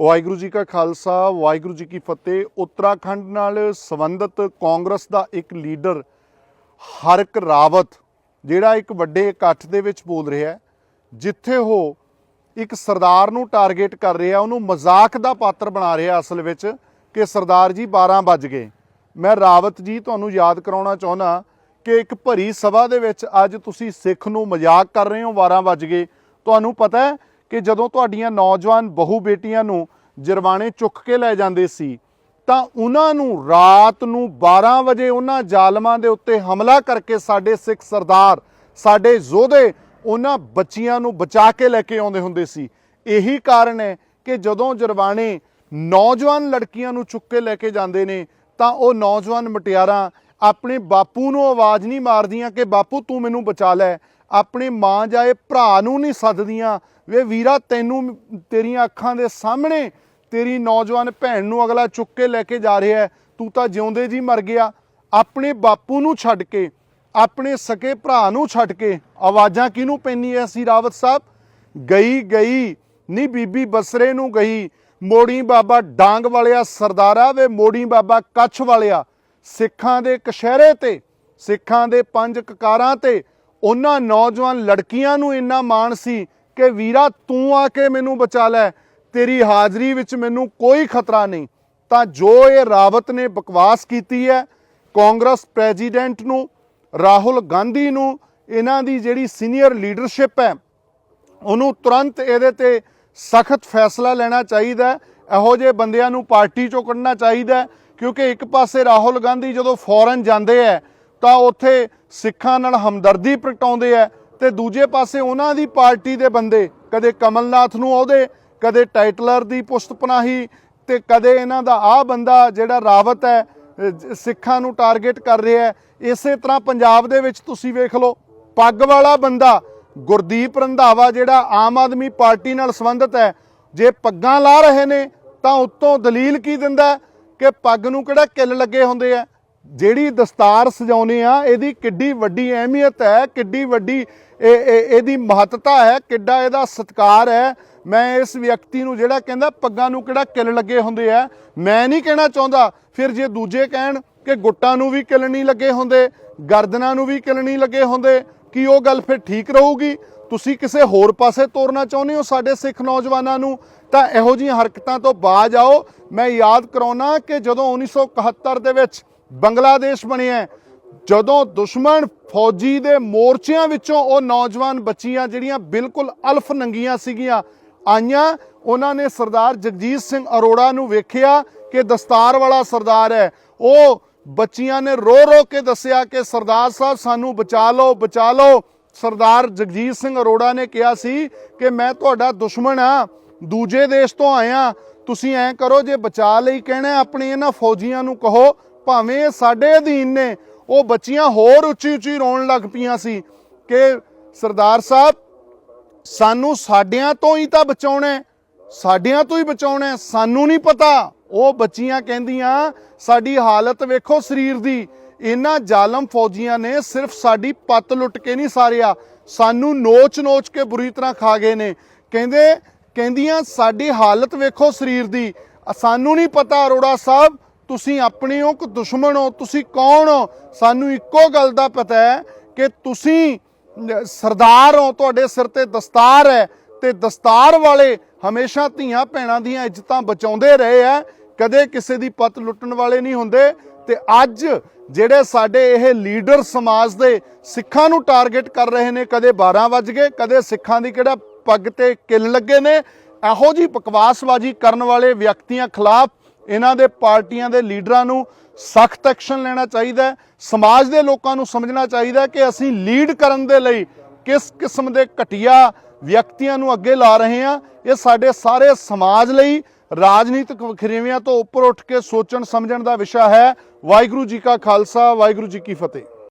ਵਾਹਿਗੁਰੂ ਜੀ ਕਾ ਖਾਲਸਾ, ਵਾਹਿਗੁਰੂ ਜੀ ਕੀ ਫਤਿਹ। ਉੱਤਰਾਖੰਡ ਨਾਲ ਸੰਬੰਧਿਤ ਕਾਂਗਰਸ ਦਾ ਇੱਕ ਲੀਡਰ ਹਰਕ ਰਾਵਤ, ਜਿਹੜਾ ਇੱਕ ਵੱਡੇ ਇਕੱਠ ਦੇ ਵਿੱਚ ਬੋਲ ਰਿਹਾ ਜਿੱਥੇ ਉਹ ਇੱਕ ਸਰਦਾਰ ਨੂੰ ਟਾਰਗੇਟ ਕਰ ਰਿਹਾ, ਉਹਨੂੰ ਮਜ਼ਾਕ ਦਾ ਪਾਤਰ ਬਣਾ ਰਿਹਾ ਅਸਲ ਵਿੱਚ ਕਿ ਸਰਦਾਰ ਜੀ 12 ਵੱਜ ਗਏ। ਮੈਂ ਰਾਵਤ ਜੀ, ਤੁਹਾਨੂੰ ਯਾਦ ਕਰਾਉਣਾ ਚਾਹੁੰਦਾ ਕਿ ਇੱਕ ਭਰੀ ਸਭਾ ਦੇ ਵਿੱਚ ਅੱਜ ਤੁਸੀਂ ਸਿੱਖ ਨੂੰ ਮਜ਼ਾਕ ਕਰ ਰਹੇ ਹੋ 12 ਵੱਜ ਗਏ। ਤੁਹਾਨੂੰ ਪਤਾ ਹੈ ਕਿ ਜਦੋਂ ਤੁਹਾਡੀਆਂ ਨੌਜਵਾਨ ਬਹੂ ਬੇਟੀਆਂ ਨੂੰ ਜਰਵਾਣੇ ਚੁੱਕ ਕੇ ਲੈ ਜਾਂਦੇ ਸੀ, ਤਾਂ ਉਹਨਾਂ ਨੂੰ ਰਾਤ ਨੂੰ 12 ਵਜੇ ਉਹਨਾਂ ਜ਼ਾਲਮਾਂ ਦੇ ਉੱਤੇ ਹਮਲਾ ਕਰਕੇ ਸਾਡੇ ਸਿੱਖ ਸਰਦਾਰ, ਸਾਡੇ ਯੋਧੇ, ਉਹਨਾਂ ਬੱਚੀਆਂ ਨੂੰ ਬਚਾ ਕੇ ਲੈ ਕੇ ਆਉਂਦੇ ਹੁੰਦੇ ਸੀ। ਇਹੀ ਕਾਰਨ ਹੈ ਕਿ ਜਦੋਂ ਜਰਵਾਣੇ ਨੌਜਵਾਨ ਲੜਕੀਆਂ ਨੂੰ ਚੁੱਕ ਕੇ ਲੈ ਕੇ ਜਾਂਦੇ ਨੇ, ਤਾਂ ਉਹ ਨੌਜਵਾਨ ਮਟਿਆਰਾਂ ਆਪਣੇ ਬਾਪੂ ਨੂੰ ਆਵਾਜ਼ ਨਹੀਂ ਮਾਰਦੀਆਂ ਕਿ, ਬਾਪੂ, ਤੂੰ ਮੈਨੂੰ ਬਚਾ ਲੈ। ਆਪਣੇ ਮਾਂ ਜਾਏ ਭਰਾ ਨੂੰ ਨਹੀਂ ਸੱਦਦੀਆਂ। ਵੇ ਵੀਰਾ ਤੈਨੂੰ, ਤੇਰੀਆਂ ਅੱਖਾਂ ਦੇ ਸਾਹਮਣੇ ਤੇਰੀ ਨੌਜਵਾਨ ਭੈਣ ਨੂੰ ਅਗਲਾ ਚੁੱਕ ਕੇ ਲੈ ਕੇ ਜਾ ਰਿਹਾ ਤੂੰ ਤਾਂ ਜਿਉਂਦੇ ਜੀ ਮਰ ਗਿਆ। ਆਪਣੇ ਬਾਪੂ ਨੂੰ ਛੱਡ ਕੇ, ਆਪਣੇ ਸਕੇ ਭਰਾ ਨੂੰ ਛੱਡ ਕੇ, ਆਵਾਜ਼ਾਂ ਕਿਹਨੂੰ ਪੈਣੀ ਐ ਸੀ ਰਾਵਤ ਸਾਹਿਬ? ਗਈ ਗਈ, ਨੀ ਬੀਬੀ ਬਸਰੇ ਨੂੰ ਗਈ। ਮੋੜੀ ਬਾਬਾ ਡਾਂਗ ਵਾਲਿਆ ਸਰਦਾਰਾ ਵੇ ਮੋੜੀ ਬਾਬਾ ਕੱਛ ਵਾਲਿਆ। ਸਿੱਖਾਂ ਦੇ ਕਸ਼ਹਿਰੇ ਤੇ, ਸਿੱਖਾਂ ਦੇ ਪੰਜ ਕਕਾਰਾਂ ਤੇ ਉਹਨਾਂ ਨੌਜਵਾਨ ਲੜਕੀਆਂ ਨੂੰ ਇੰਨਾ ਮਾਣ ਸੀ ਕਿ ਵੀਰਾ ਤੂੰ ਆ ਕੇ ਮੈਨੂੰ ਬਚਾ ਲੈ, ਤੇਰੀ ਹਾਜ਼ਰੀ ਵਿੱਚ ਮੈਨੂੰ ਕੋਈ ਖਤਰਾ ਨਹੀਂ। ਤਾਂ ਜੋ ਇਹ ਰਾਵਤ ਨੇ ਬਕਵਾਸ ਕੀਤੀ ਹੈ, ਕਾਂਗਰਸ ਪ੍ਰੈਜ਼ੀਡੈਂਟ ਨੂੰ, ਰਾਹੁਲ ਗਾਂਧੀ ਨੂੰ, ਇਹਨਾਂ ਦੀ ਜਿਹੜੀ ਸੀਨੀਅਰ ਲੀਡਰਸ਼ਿਪ ਹੈ, ਉਹਨੂੰ ਤੁਰੰਤ ਇਹਦੇ ਤੇ ਸਖਤ ਫੈਸਲਾ ਲੈਣਾ ਚਾਹੀਦਾ ਇਹੋ ਜਿਹੇ ਬੰਦਿਆਂ ਨੂੰ ਪਾਰਟੀ ਚੋਂ ਕੱਢਣਾ ਚਾਹੀਦਾ ਕਿਉਂਕਿ ਇੱਕ ਪਾਸੇ ਰਾਹੁਲ ਗਾਂਧੀ ਜਦੋਂ ਫੋਰਨ ਜਾਂਦੇ ਹੈ ਤਾਂ ਉੱਥੇ ਸਿੱਖਾਂ ਨਾਲ ਹਮਦਰਦੀ ਪ੍ਰਗਟਾਉਂਦੇ ਹੈ ਤੇ ਦੂਜੇ ਪਾਸੇ ਉਹਨਾਂ ਦੀ ਪਾਰਟੀ ਦੇ ਬੰਦੇ, ਕਦੇ ਕਮਲਨਾਥ ਨੂੰ ਆਉਦੇ, ਕਦੇ ਟਾਈਟਲਰ ਦੀ ਪੁਸ਼ਤਪਨਾਹੀ ਤੇ ਕਦੇ ਇਹਨਾਂ ਦਾ ਆਹ ਬੰਦਾ ਜਿਹੜਾ ਰਾਵਤ ਹੈ ਸਿੱਖਾਂ ਨੂੰ ਟਾਰਗੇਟ ਕਰ ਰਿਹਾ ਹੈ। ਇਸੇ ਤਰ੍ਹਾਂ ਪੰਜਾਬ ਦੇ ਵਿੱਚ ਤੁਸੀਂ ਵੇਖ ਲਓ, ਪੱਗ ਵਾਲਾ ਬੰਦਾ, ਗੁਰਦੀਪ ਰੰਧਾਵਾ ਜਿਹੜਾ ਆਮ ਆਦਮੀ ਪਾਰਟੀ ਨਾਲ ਸੰਬੰਧਿਤ ਹੈ, ਜੇ ਪੱਗਾਂ ਲਾ ਰਹੇ ਨੇ ਤਾਂ ਉੱਤੋਂ ਦਲੀਲ ਕੀ ਦਿੰਦਾ ਕਿ ਪੱਗ ਨੂੰ ਕਿਹੜਾ ਕਿੱਲ ਲੱਗੇ ਹੁੰਦੇ ਆ? ਜਿਹੜੀ ਦਸਤਾਰ ਸਜਾਉਨੇ ਆ, ਇਹਦੀ ਕਿੱਡੀ ਵੱਡੀ ਅਹਿਮੀਅਤ ਹੈ, ਕਿੱਡੀ ਵੱਡੀ ਇਹਦੀ ਮਹੱਤਤਾ ਹੈ, ਕਿੱਡਾ ਇਹਦਾ ਸਤਿਕਾਰ ਹੈ। ਮੈਂ ਇਸ ਵਿਅਕਤੀ ਨੂੰ ਜਿਹੜਾ ਕਹਿੰਦਾ, ਪੱਗਾਂ ਨੂੰ ਕਿਹੜਾ ਕਿੱਲ ਲੱਗੇ ਹੁੰਦੇ ਆ, ਮੈਂ ਨਹੀਂ ਕਹਿਣਾ ਚਾਹੁੰਦਾ। ਫਿਰ ਜੇ ਦੂਜੇ ਕਹਿਣ ਕਿ ਗੁੱਟਾਂ ਨੂੰ ਵੀ ਕਿੱਲ ਨਹੀਂ ਲੱਗੇ ਹੁੰਦੇ, ਗਰਦਨਾਂ ਨੂੰ ਵੀ ਕਿੱਲ ਨਹੀਂ ਲੱਗੇ ਹੁੰਦੇ, ਕੀ ਉਹ ਗੱਲ ਫਿਰ ਠੀਕ ਰਹੂਗੀ? ਤੁਸੀਂ ਕਿਸੇ ਹੋਰ ਪਾਸੇ ਤੋਰਨਾ ਚਾਹੁੰਦੇ ਹੋ ਸਾਡੇ ਸਿੱਖ ਨੌਜਵਾਨਾਂ ਨੂੰ? ਤਾਂ ਇਹੋ ਜਿਹੀਆਂ ਹਰਕਤਾਂ ਤੋਂ ਬਾਜ ਆਓ। ਮੈਂ ਯਾਦ ਕਰਾਉਣਾ ਕਿ ਜਦੋਂ 1971 ਦੇ ਵਿੱਚ ਬੰਗਲਾਦੇਸ਼ ਬਣਿਆ ਜਦੋਂ ਦੁਸ਼ਮਣ ਫੌਜੀ ਦੇ ਮੋਰਚਿਆਂ ਵਿੱਚੋਂ ਉਹ ਨੌਜਵਾਨ ਬੱਚੀਆਂ ਜਿਹੜੀਆਂ ਬਿਲਕੁਲ ਅਲਫ ਨੰਗੀਆਂ ਸੀਗੀਆਂ ਆਈਆਂ, ਉਹਨਾਂ ਨੇ ਸਰਦਾਰ ਜਗਜੀਤ ਸਿੰਘ ਅਰੋੜਾ ਨੂੰ ਵੇਖਿਆ ਕਿ ਦਸਤਾਰ ਵਾਲਾ ਸਰਦਾਰ ਹੈ। ਉਹ ਬੱਚੀਆਂ ਨੇ ਰੋ ਰੋ ਕੇ ਦੱਸਿਆ ਕਿ ਸਰਦਾਰ ਸਾਹਿਬ, ਸਾਨੂੰ ਬਚਾ ਲਓ ਬਚਾ ਲਓ। ਸਰਦਾਰ ਜਗਜੀਤ ਸਿੰਘ ਅਰੋੜਾ ਨੇ ਕਿਹਾ ਸੀ ਕਿ ਮੈਂ ਤੁਹਾਡਾ ਦੁਸ਼ਮਣ ਆ ਦੂਜੇ ਦੇਸ਼ ਤੋਂ ਆਇਆ। ਤੁਸੀਂ ਐਂ ਕਰੋ, ਜੇ ਬਚਾ ਲਈ ਕਹਿਣਾ ਆਪਣੇ ਇਹਨਾਂ ਫੌਜੀਆਂ ਨੂੰ ਕਹੋ ਭਾਵੇਂ ਸਾਡੇ ਅਧੀਨ ਨੇ, ਉਹ ਬੱਚੀਆਂ ਹੋਰ ਉੱਚੀ ਉੱਚੀ ਰੋਣ ਲੱਗ ਪਈਆਂ ਸੀ ਕਿ ਸਰਦਾਰ ਸਾਹਿਬ, ਸਾਨੂੰ ਸਾਡਿਆਂ ਤੋਂ ਹੀ ਤਾਂ ਬਚਾਉਣਾ ਸਾਡਿਆਂ ਤੋਂ ਹੀ ਬਚਾਉਣਾ ਸਾਨੂੰ ਨਹੀਂ ਪਤਾ। ਉਹ ਬੱਚੀਆਂ ਕਹਿੰਦੀਆਂ, ਸਾਡੀ ਹਾਲਤ ਵੇਖੋ ਸਰੀਰ ਦੀ, ਇਹਨਾਂ ਜ਼ਾਲਮ ਫੌਜੀਆਂ ਨੇ ਸਿਰਫ ਸਾਡੀ ਪੱਤ ਲੁੱਟ ਕੇ ਨਹੀਂ ਸਾਰਿਆ, ਸਾਨੂੰ ਨੋਚ-ਨੋਚ ਕੇ ਬੁਰੀ ਤਰ੍ਹਾਂ ਖਾ ਗਏ ਨੇ। ਕਹਿੰਦੇ, ਕਹਿੰਦੀਆਂ, ਸਾਡੀ ਹਾਲਤ ਵੇਖੋ ਸਰੀਰ ਦੀ, ਸਾਨੂੰ ਨਹੀਂ ਪਤਾ ਅਰੋੜਾ ਸਾਹਿਬ ਤੁਸੀਂ ਆਪਣੇ ਹੋ ਕਿ ਦੁਸ਼ਮਣ ਹੋ, ਤੁਸੀਂ ਕੌਣ ਹੋ? ਸਾਨੂੰ ਇੱਕੋ ਗੱਲ ਦਾ ਪਤਾ ਹੈ ਕਿ ਤੁਸੀਂ ਸਰਦਾਰ ਹੋ, ਤੁਹਾਡੇ ਸਿਰ ਤੇ ਦਸਤਾਰ ਹੈ ਤੇ ਦਸਤਾਰ ਵਾਲੇ ਹਮੇਸ਼ਾ ਧੀਆਂ ਭੈਣਾਂ ਦੀਆਂ ਇੱਜ਼ਤਾਂ ਬਚਾਉਂਦੇ ਰਹੇ ਆ ਕਦੇ ਕਿਸੇ ਦੀ ਪਤ ਲੁੱਟਣ ਵਾਲੇ ਨਹੀਂ ਹੁੰਦੇ ਤੇ ਅੱਜ ਜਿਹੜੇ ਸਾਡੇ ਇਹ ਲੀਡਰ ਸਮਾਜ ਦੇ ਸਿੱਖਾਂ ਨੂੰ ਟਾਰਗੇਟ ਕਰ ਰਹੇ ਨੇ, ਕਦੇ 12 ਵੱਜ ਗਏ, ਕਦੇ ਸਿੱਖਾਂ ਦੀ ਕਿਹੜਾ ਪੱਗ ਤੇ ਕਿੱਲ ਲੱਗੇ ਨੇ, ਇਹੋ ਜੀ ਬਕਵਾਸਬਾਜ਼ੀ ਕਰਨ ਵਾਲੇ ਵਿਅਕਤੀਆਂ ਖਿਲਾਫ ਇਹਨਾਂ ਦੇ ਪਾਰਟੀਆਂ ਦੇ ਲੀਡਰਾਂ ਨੂੰ ਸਖਤ ਐਕਸ਼ਨ ਲੈਣਾ ਚਾਹੀਦਾ ਸਮਾਜ ਦੇ ਲੋਕਾਂ ਨੂੰ ਸਮਝਣਾ ਚਾਹੀਦਾ ਕਿ ਅਸੀਂ ਲੀਡ ਕਰਨ ਦੇ ਲਈ ਕਿਸ ਕਿਸਮ ਦੇ ਘਟੀਆ ਵਿਅਕਤੀਆਂ ਨੂੰ ਅੱਗੇ ਲਾ ਰਹੇ ਹਾਂ। ਇਹ ਸਾਡੇ ਸਾਰੇ ਸਮਾਜ ਲਈ ਰਾਜਨੀਤਿਕ ਵਖਰੇਵਿਆਂ ਤੋਂ ਉੱਪਰ ਉੱਠ ਕੇ ਸੋਚਣ ਸਮਝਣ ਦਾ ਵਿਸ਼ਾ ਹੈ। ਵਾਹਿਗੁਰੂ ਜੀ ਕਾ ਖਾਲਸਾ, ਵਾਹਿਗੁਰੂ ਜੀ ਕੀ ਫਤਿਹ।